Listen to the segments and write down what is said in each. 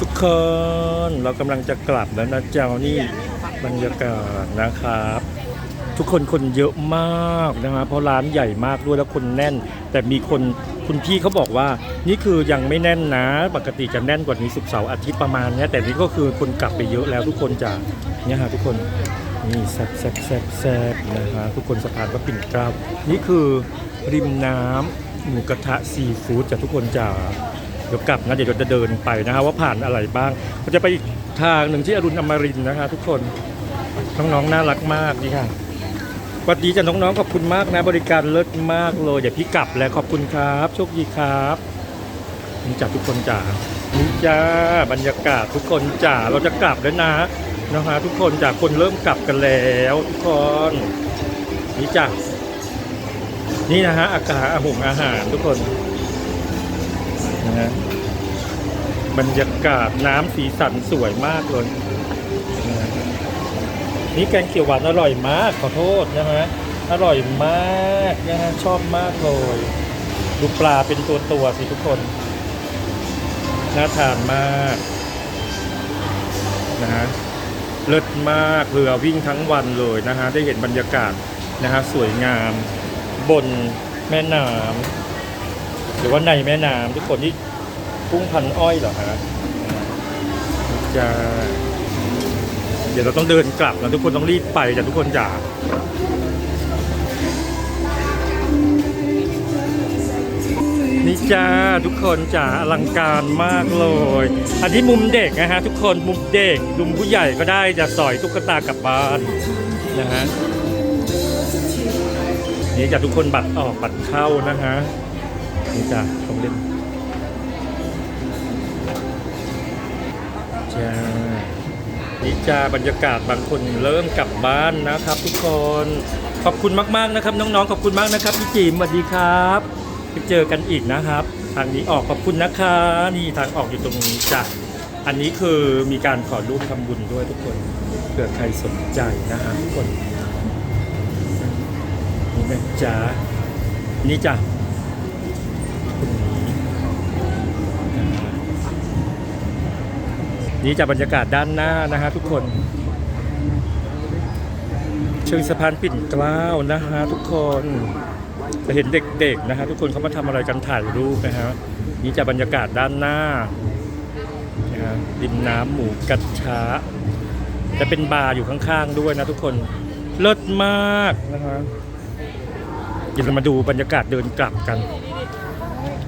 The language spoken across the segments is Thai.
ทุกคนเรากำลังจะกลับแล้วนะเจ้านี่บรรยากาศนะครับ ทุกคนคนเยอะมากนะครับเพราะร้านใหญ่มากด้วยแล้วคนแน่น แต่มีคนคุณพี่เขาบอกว่า นี่คือยังไม่แน่นนะ ปกติจะแน่นกว่านี้ศุกเสาร์อาทิตย์ประมาณนี้แต่นี่ก็คือคนกลับไปเยอะแล้วทุกคนจะเนี่ยฮะทุกคนนี่แซ่บแซ่บแซ่บแซ่บนะฮะทุกคนสะพานพระปิ่นเกล้านี่คือริมน้ำหมูกระทะซีฟู้ดจากทุกคนจะ เดี๋ยวกลับนะเดี๋ยวจะเดินไปนะฮะว่าผ่านอะไรบ้างเราจะไปอีกทางหนึ่งที่อรุณอมรินนะฮะทุกคนน้องๆน่ารักมากนี่ค่ะสวัสดีจ้ะน้องๆขอบคุณมากนะ บริการเลิศมากเลยเดี๋ยวพี่กลับแล้วขอบคุณครับโชคดีครับนี่จ้ะทุกคนจ๋านี่จ้าบรรยากาศทุกคนจ๋าเราจะกลับแล้วนะนะฮะทุกคนจ๋าคนเริ่มกลับกันแล้วทุกคนนี่จ้ะนี่นะฮะอากาศอาหงอาหารทุกคน นะฮะบรรยากาศน้ำสีสันสวยมากเลยนี่แกงเขียวหวานอร่อยมากขอโทษนะฮะอร่อยมากนะฮะชอบมากเลยดูปลาเป็นตัวตัวสิทุกคนน่าทานมากนะฮะเลิศมากเรือวิ่งทั้งวันเลยนะฮะได้เห็นบรรยากาศนะฮะสวยงาม บนแม่น้ำหรือว่าในแม่น้ำทุกคนนี่ กุ้งพันอ้อยเหรอฮะจะเดี๋ยวเราต้องเดินกลับนะทุกคนต้องรีบไปแต่ทุกคนจ๋านี่จ้าทุกคนจ๋าอลังการมากเลย อันนี้มุมเด็กนะฮะทุกคนมุมเด็กมุมผู้ใหญ่ก็ได้จะสอยตุ๊กตากลับบ้านนะฮะนี่จ้ะทุกคนบัตรออกบัตรเข้านะฮะนี่จ้ะต้องเล่น จ้านี่จ้าบรรยากาศบางคนเริ่มกลับบ้านนะครับ ทุกคนขอบคุณมากๆนะครับ น้องๆขอบคุณมากนะครับพี่จิมสวัสดีครับไปเจอกันอีกนะครับ ทางนี้ออกขอบคุณนะคะ นี่ทางออกอยู่ตรงนี้จ้ะอันนี้คือมีการขอร่วมทำบุญด้วยทุกคนเผื่อใครสนใจนะฮะทุกคนนี่นะจ๊ะนี่จ้ะ นี่จะบรรยากาศด้านหน้านะฮะทุกคน เชิงสะพานปิ่นเกล้านะฮะทุกคนจะเห็นเด็กๆนะฮะทุกคนเขามาทำอะไรกันถ่ายรูปนะฮะนี่จะบรรยากาศด้านหน้านะฮะริมน้ำหมูกระทะจะเป็นบาร์อยู่ข้างๆด้วยนะทุกคนเลิศมากนะฮะเดี๋ยวเรามาดูบรรยากาศเดินกลับกัน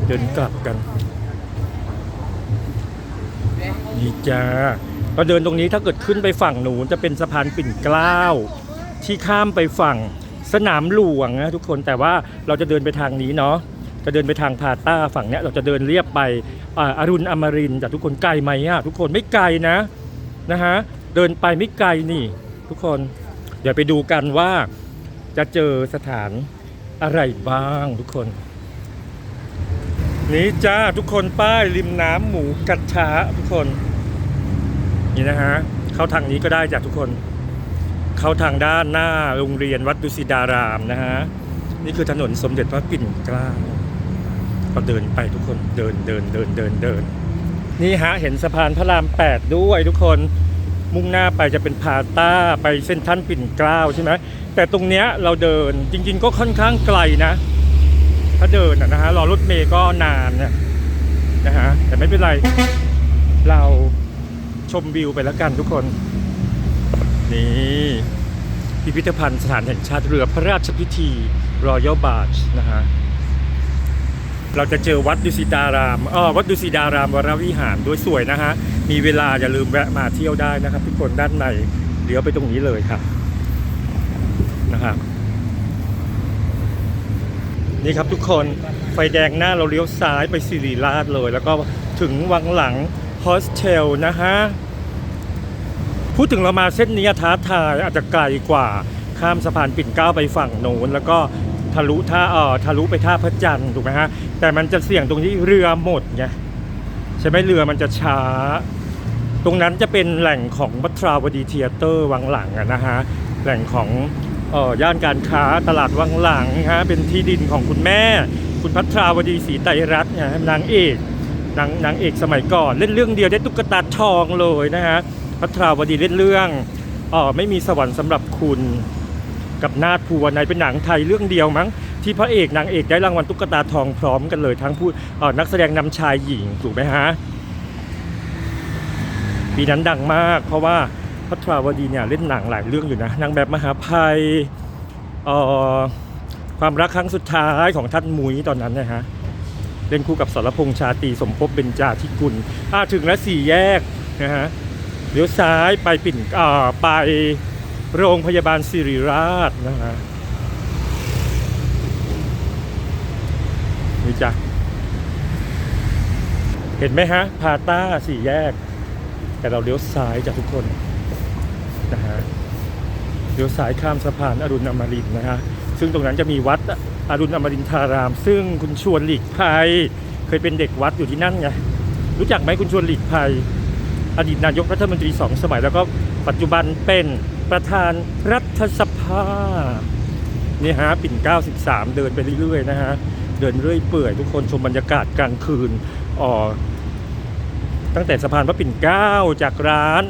เดินกลับกัน นี่จ้าเราเดินตรงนี้ถ้าเกิดขึ้นไปฝั่งหนูจะเป็นสะพานปิ่นเกล้าที่ข้ามไปฝั่งสนามหลวงนะทุกคนแต่ว่าเราจะเดินไปทางนี้เนาะจะเดินไปทางพาต้าฝั่งเนี้ยเราจะเดินเรียบไปอาอรุณอมรินทร์แต่ทุกคนไกลไหมอะทุกคนไม่ไกลนะนะฮะเดินไปไม่ไกลนี่ ทุกคนเดี๋ยวไปดูกันว่าจะเจอสถานอะไรบ้างทุกคน นี่จ้าทุกคนป้ายริมน้ำหมูกระทะทุกคน นี่นะฮะเข้าทางนี้ก็ได้จ้ะทุกคน เข้าทางด้านหน้าโรงเรียนวัดดุสิดารามนะฮะนี่คือถนนสมเด็จพระปิ่นเกล้าก็เดินไปทุกคนเดินเดินเดินเดินเดิน นี่ฮะเห็นสะพานพระรามแปดด้วยทุกคนมุ่งหน้าไปจะเป็นพาต้าไปเส้นท่านปิ่นเกล้าใช่ไหมแต่ตรงเนี้ยเราเดินจริง ๆ ก็ค่อนข้างไกลนะ ถ้าเดินนะฮะรอรถเมย์ก็นานเนี่ยนะฮะแต่ไม่เป็นไรเรา ชมวิวไปแล้วกันทุกคน นี่พิพิธภัณฑ์สถานแห่งชาติเรือพระราชพิธีรอยัลบา g นะฮะเราจะเจอวัดดุสิตารามอ๋อวัดดุสิตารามวรวิหารด้วยสวยนะฮะ มีเวลาอย่าลืมแวะมาเที่ยวได้นะครับ ทุกคนด้านในเดี๋ยวไปตรงนี้เลยครับนะครับนี่ครับทุกคนไฟแดงหน้าเราเลี้ยวซ้ายไปสิริราชเลย แล้วก็ถึงวังหลังโฮสเทลนะฮะ พูดถึงเรามาเส้นนี้ท้าทายอาจจะไกลกว่าข้ามสะพานปิ่นเกล้าไปฝั่งโน้นแล้วก็ทะลุท่าเอ่อทะลุไปท่าพระจันทร์ถูกไหมฮะแต่มันจะเสี่ยงตรงที่เรือหมดไงใช่ไหมเรือมันจะช้า ตรงนั้นจะเป็นแหล่งของมัทราวดีเทียเตอร์วังหลังอะนะฮะแหล่งของเอ่อย่านการค้าตลาดวังหลังฮะเป็นที่ดินของคุณแม่ คุณพัทราวดีศรีไตรรัตน์นางเอกนางนางเอกสมัยก่อน เล่นเรื่องเดียวได้ตุ๊กตาทองเลยนะฮะ พัทราวดีเล่นเรื่องอ๋อไม่มีสวรรค์สำหรับคุณกับนาถภูวนัยเป็นหนังไทยเรื่องเดียวมั้ง ที่พระเอกนางเอกได้รางวัลตุ๊กตาทองพร้อมกันเลย ทั้งผู้อ่อนักแสดงนำชายหญิงถูกไหมฮะปีนั้นดังมาก เพราะว่าพัทราวดีเนี่ยเล่นหนังหลายเรื่องอยู่นะนางแบบมหาภัยอ่อความรักครั้งสุดท้ายของท่านมุ้ยตอนนั้นนะฮะเล่นคู่กับสรพงษ์ชาตีสมภพเบญจาธิกุลอ่าถึงแล้วสี่แยกนะฮะ เลี้ยวซ้ายไปปิ่นอ่าไปโรงพยาบาลสิริราชนะฮะนี่จ้ะเห็นไหมฮะ พาต้าสี่แยก แต่เราเลี้ยวซ้ายจ้ะทุกคนนะฮะเลี้ยวซ้ายข้ามสะพานอรุณอมรินนะฮะซึ่งตรงนั้นจะมีวัดอรุณอมรินทาราม ซึ่งคุณชวนหลีกภัย เคยเป็นเด็กวัดอยู่ที่นั่นไงรู้จักไหมคุณชวนหลีกภัย อดีตนายกรัฐมนตรีสองสมัย แล้วก็ปัจจุบันเป็นประธานรัฐสภานี่ฮะปิ่นเกล้า13เดินไปเรื่อยๆนะฮะ เดินเรื่อยเปื่อยทุกคนชมบรรยากาศกลางคืนอ๋อตั้งแต่สะพานพระปิ่นเก้าจากร้าน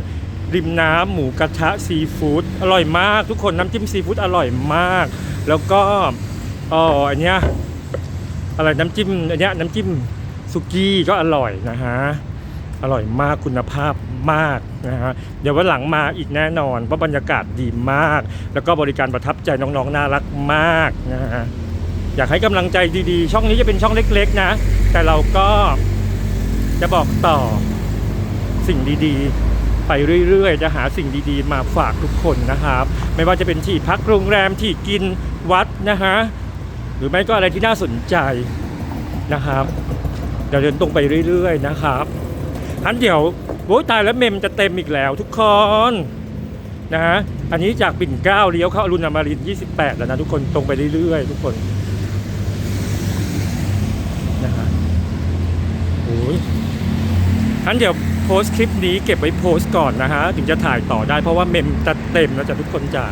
ริมน้ำหมูกระทะซีฟู้ดอร่อยมาก ทุกคนน้ำจิ้มซีฟู้ดอร่อยมาก แล้วก็อ๋ออันเนี้ยอะไรน้ำจิ้มอันเนี้ยน้ำจิ้มสุกี้ก็อร่อยนะฮะ อร่อยมากคุณภาพมากนะฮะเดี๋ยววันหลังมาอีกแน่นอนเพราะบรรยากาศดีมาก แล้วก็บริการประทับใจน้องๆน่ารักมากนะฮะอยากให้กำลังใจดีๆ ช่องนี้จะเป็นช่องเล็ก ๆ นะ แต่เราก็จะบอกต่อสิ่งดีๆ ไปเรื่อยๆ จะหาสิ่งดีๆ มาฝากทุกคนนะครับ ไม่ว่าจะเป็นที่พักโรงแรมที่กินวัดนะฮะหรือไม่ก็อะไรที่น่าสนใจนะครับเดี๋ยวเดินตรงไปเรื่อย ๆ นะครับ ทันเดี๋ยวโอ้ยตายแล้วเมมจะเต็มอีกแล้วทุกคนนะฮะอันนี้จากปิ่นเกล้าเลี้ยวเข้าอรุณอมรินทร์28 แล้วนะทุกคนตรงไปเรื่อยๆ ทุกคนนะฮะโอ้ยทันเดี๋ยวโพสต์คลิปนี้เก็บไว้โพสต์ก่อนนะฮะถึงจะถ่ายต่อได้เพราะว่าเมมจะเต็มแล้วจ้ะทุกคนจ๋า